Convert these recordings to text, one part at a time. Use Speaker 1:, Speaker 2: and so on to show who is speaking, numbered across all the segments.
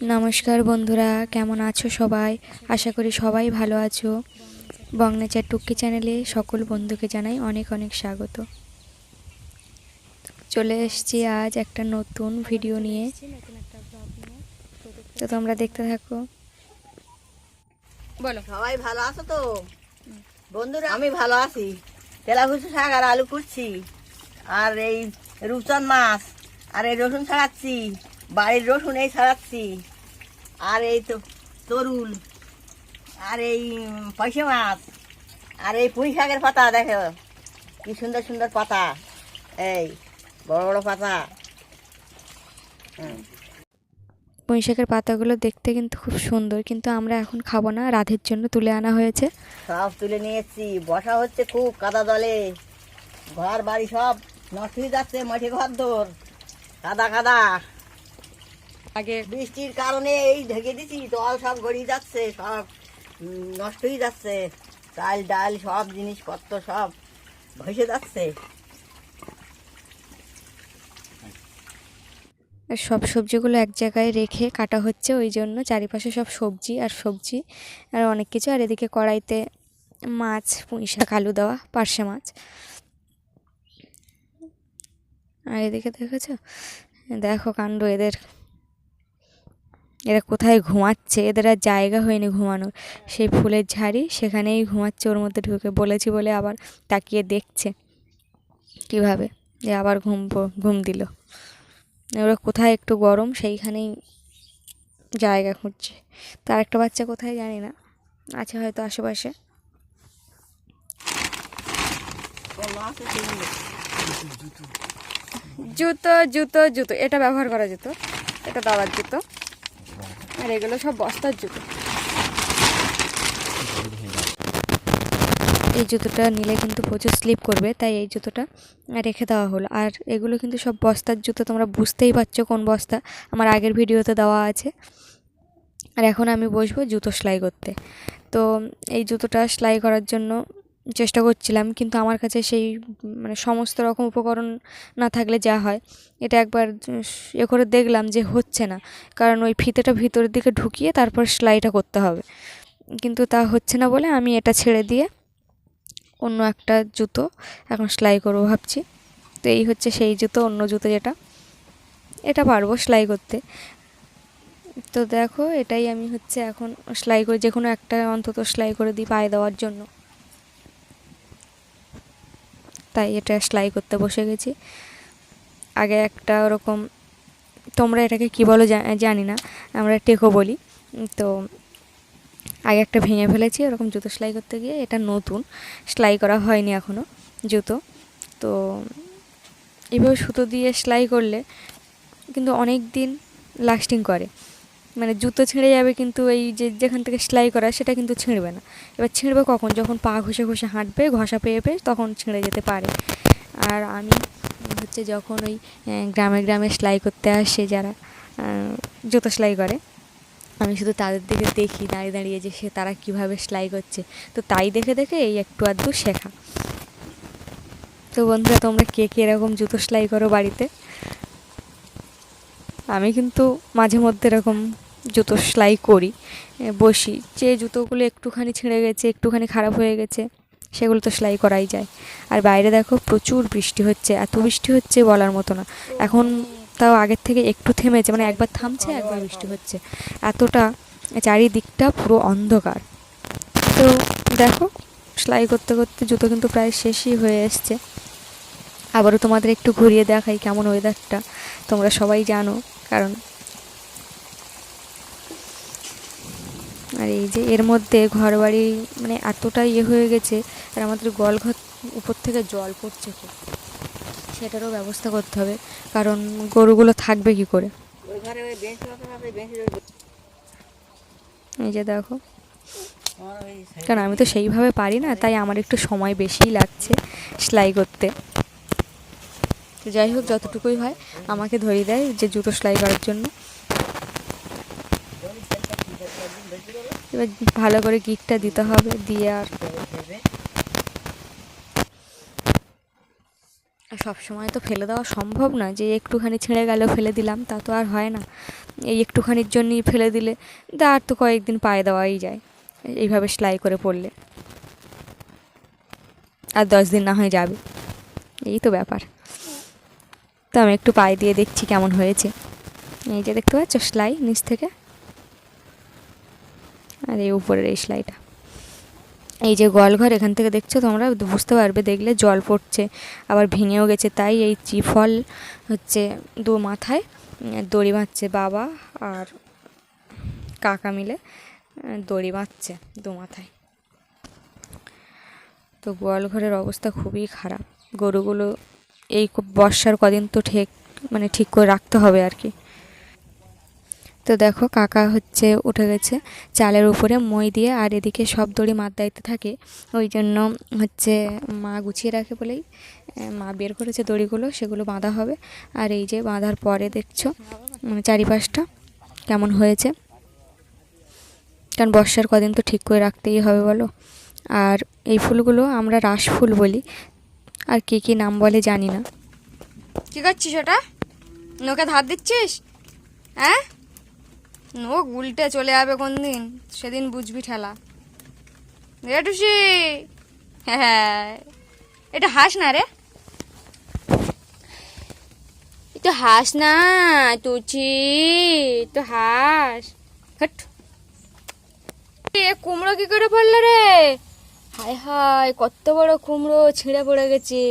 Speaker 1: নমস্কার বন্ধুরা, কেমন আছো সবাই? আশা করি সবাই ভালো আছো। বংনেচার টুক্কি চ্যানেলে সকল বন্ধুকে জানাই অনেক অনেক স্বাগত। চলে এসেছি আজ একটা নতুন ভিডিও নিয়ে। তো তোমরা দেখতে থাকো। বলো।
Speaker 2: সবাই ভালো আছো তো? বন্ধুরা, আমি ভালো আছি। তেলাভুষি শাক আর আলু কুটছি। আর এই রূপচাঁদ মাছ, আর এই রসুন ছাড়াচ্ছি। বাড়ির রসুন এই ছাড়াচ্ছি। আর এই তো তরুল আর এই পয়সা মাছ আর এই পুঁই শাকের পাতা দেখো কি সুন্দর সুন্দর পাতা এই বড় বড় পাতা।
Speaker 1: পুঁই শাকের পাতাগুলো দেখতে কিন্তু খুব সুন্দর কিন্তু আমরা এখন খাব না রাধের জন্য তুলে আনা হয়েছে।
Speaker 2: সব তুলে নিয়েছি বসা হচ্ছে খুব কাদা দলে। ঘর বাড়ি সব নষ্ট হয়ে যাচ্ছে মাঠে ঘর দোর কাদা কাদা।
Speaker 1: আগে
Speaker 2: বৃষ্টির কারণে এই ঢেকে দিছি জল সব গড়িয়ে যাচ্ছে সব নষ্ট হয়ে যাচ্ছে। চাল ডাল সব জিনিসপত্র সব ভেসে যাচ্ছে।
Speaker 1: আর সব সবজিগুলো এক জায়গায় রেখে কাটা হচ্ছে ওই জন্য চারিপাশে সব সবজি আর সবজি আর অনেক কিছু। আর এদিকে কড়াইতে মাছ পুঁই শাক আলু দেওয়া পার্শে মাছ। আর এদিকে দেখেছ? দেখো কাণ্ড এদের। এরা কোথায় ঘুমাচ্ছে? এদের আর জায়গা হয়নি ঘুমানোর। সেই ফুলের ঝাড়ি সেখানেই ঘুমাচ্ছে, ওর মধ্যে ঢুকে বলেছি বলে আবার তাকিয়ে দেখছে। কীভাবে যে আবার ঘুম ঘুম দিল। ওরা কোথায় একটু গরম সেইখানেই জায়গা খুঁজছে। তার একটা বাচ্চা কোথায় জানি না। আছে হয়তো আশেপাশে। জুতো জুতো জুতো। এটা ব্যবহার করা যেত এটা দাবার জুতো। আর এগুলো সব বস্তার জুতো। এই জুতোটা নিলে কিন্তু প্রচুর স্লিপ করবে, তাই এই জুতোটা রেখে দেওয়া হলো। আর এগুলো কিন্তু সব বস্তার জুতো, তোমরা বুঝতেই পারছ কোন বস্তা। আমার আগের ভিডিওতে দেওয়া আছে। আর এখন আমি বসবো জুতো সেলাই করতে। তো এই জুতোটা সেলাই করার জন্য চেষ্টা করছিলাম, কিন্তু আমার কাছে সেই মানে সমস্ত রকম উপকরণ না থাকলে যা হয়, এটা একবার এ করে দেখলাম যে হচ্ছে না। কারণ ওই ফিতেটা ভিতরের দিকে ঢুকিয়ে তারপর সেলাইটা করতে হবে। কিন্তু তা হচ্ছে না বলে আমি এটা ছেড়ে দিয়ে অন্য একটা জুতো এখন সেলাই করব ভাবছি। তো এই হচ্ছে সেই জুতো, অন্য জুতো যেটা। এটা পারব সেলাই করতে। তো দেখো এটাই আমি হচ্ছে এখন সেলাই করে যে কোনো একটা অন্তত সেলাই করে দিই পায়ে দেওয়ার জন্য। তাই এটা সেলাই করতে বসে গেছি। আগে একটা ওরকম, তোমরা এটাকে কি বলো জানি না, আমরা টেকো বলি। তো আগে একটা ভেঙে ফেলেছি ওরকম জুতো সেলাই করতে গিয়ে, এটা নতুন, সেলাই করা হয়নি এখনও জুতো। তো এভাবে সুতো দিয়ে সেলাই করলে কিন্তু অনেক দিন লাস্টিং করে। মানে জুতো ছিঁড়ে যাবে কিন্তু এই যে যেখান থেকে সেলাই করা সেটা কিন্তু ছিঁড়বে না। এবার ছিঁড়বে কখন? যখন পা ঘষে ঘষে হাঁটবে, ঘষা পেয়ে পেয়ে তখন ছিঁড়ে যেতে পারে। আর আমি হচ্ছে যখন ওই গ্রামে গ্রামে সেলাই করতে আসে যারা জুতো সেলাই করে, আমি শুধু তাদের দিকে দেখি, দাঁড়িয়ে দাঁড়িয়ে যে সে তারা কীভাবে সেলাই করছে। তো তাই দেখে দেখে এই একটু আধটু শেখা। তো বন্ধুরা, তোমরা কে কে এরকম জুতো সেলাই করো বাড়িতে? আমি কিন্তু মাঝে মধ্যে এরকম জুতো সেলাই করি বসি। যে জুতোগুলো একটুখানি ছিঁড়ে গেছে, একটুখানি খারাপ হয়ে গেছে, সেগুলো তো সেলাই করাই যায়। আর বাইরে দেখো প্রচুর বৃষ্টি হচ্ছে, এত বৃষ্টি হচ্ছে বলার মতো না। এখন তাও আগের থেকে একটু থেমেছে মানে একবার থামছে, একবার বৃষ্টি হচ্ছে। এতটা, চারিদিকটা পুরো অন্ধকার। তো দেখো, সেলাই করতে করতে জুতো কিন্তু প্রায় শেষই হয়ে এসছে। আবারও তোমাদের একটু ঘুরিয়ে দেখাই কেমন ওয়েদারটা তোমরা সবাই জানো, কারণ আর এই যে এর মধ্যে ঘর বাড়ি মানে এতটা ইয়ে হয়ে গেছে, আর আমাদের গলঘর উপর থেকে জল পড়ছে খুব। সেটারও ব্যবস্থা করতে হবে, কারণ গরুগুলো থাকবে কি করে? এই যে দেখো। কারণ আমি তো সেইভাবে পারি না, তাই আমার একটু সময় বেশিই লাগছে সেলাই করতে। তো যাই হোক, যতটুকুই হয়, আমাকে ধরিয়ে দেয় যে জুতো সেলাই করার জন্য। এবার ভালো করে গিটটা দিতে হবে, দিয়ে আর সব সময় তো ফেলে দেওয়া সম্ভব না, যে একটুখানি ছেড়ে গেল ফেলে দিলাম, তা তো আর হয় না। এই একটুখানির জন্যই ফেলে দিলে তা আর তো কয়েকদিন পায়ে দেওয়াই যায়, এইভাবে সেলাই করে পড়লে। আর দশ দিন না হয়ে যাবে, এই তো ব্যাপার। তো আমি একটু পায়ে দিয়ে দেখছি কেমন হয়েছে। এই যে দেখতে পাচ্ছ সেলাই নিচ থেকে। আর এই উপরের এই সেলাইটা এই যে গোয়ালঘর, এখান থেকে দেখছ তোমরা? বুঝতে পারবে, দেখলে জল পড়ছে, আবার ভেঙেও গেছে। তাই এই চিফল হচ্ছে দু মাথায়, দড়ি বাঁধছে বাবা আর কাকা মিলে দড়ি বাঁধছে দু মাথায়। তো গোয়ালঘরের অবস্থা খুবই খারাপ। গরুগুলো এই বর্ষার কদিন তো ঠিক মানে ঠিক করে রাখতে হবে আর কি। তো দেখো কাকা হচ্ছে উঠে গেছে চালের উপরে মই দিয়ে, আর এদিকে সব দড়ি মার দায়িত্বে থাকে। ওই জন্য হচ্ছে মা গুছিয়ে রাখে বলেই মা বের করেছে দড়িগুলো, সেগুলো বাঁধা হবে। আর এই যে বাঁধার পরে দেখছ মানে চারিপাশটা কেমন হয়েছে। কারণ বর্ষার কদিন তো ঠিক করে রাখতেই হবে বলো। আর এই ফুলগুলো আমরা রাস ফুল বলি, আর কী কী নাম বলে জানি না।
Speaker 3: কি করছিস ওটা? নোকে ধার দিচ্ছিস? হ্যাঁ? নোক উল্টে চলে যাবে কোন দিন সেদিন বুঝবি ঠেলা। রে টুসি! হ্যাঁ এটা হাস না রে। একটু হাস না তুচি একটু হাস। এ কুমড়ো কি করে পড়ল রে? হায় হায়, কত বড় কুমড়ো ছিঁড়ে পড়ে গেছে।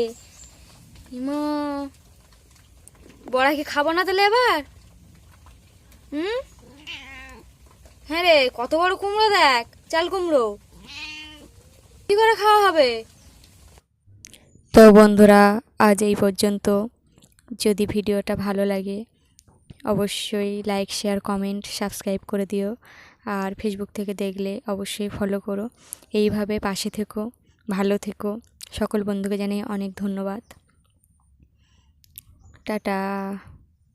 Speaker 3: ইমা। বড়া কি খাব না তাহলে এবার? হুম? হ্যাঁ রে, কত বড় কুমড়ো দেখ। চাল কুমড়ো। কি করে খাওয়া হবে?
Speaker 1: তো বন্ধুরা, আজ এই পর্যন্ত। যদি ভিডিওটা ভালো লাগে, অবশ্যই লাইক শেয়ার কমেন্ট সাবস্ক্রাইব করে দিও। আর ফেসবুক থেকে দেখলে অবশ্যই ফলো করো। এইভাবে পাশে থেকো, ভালো থেকো। সকল বন্ধুকে জানিয়ে অনেক ধন্যবাদ। টাটা।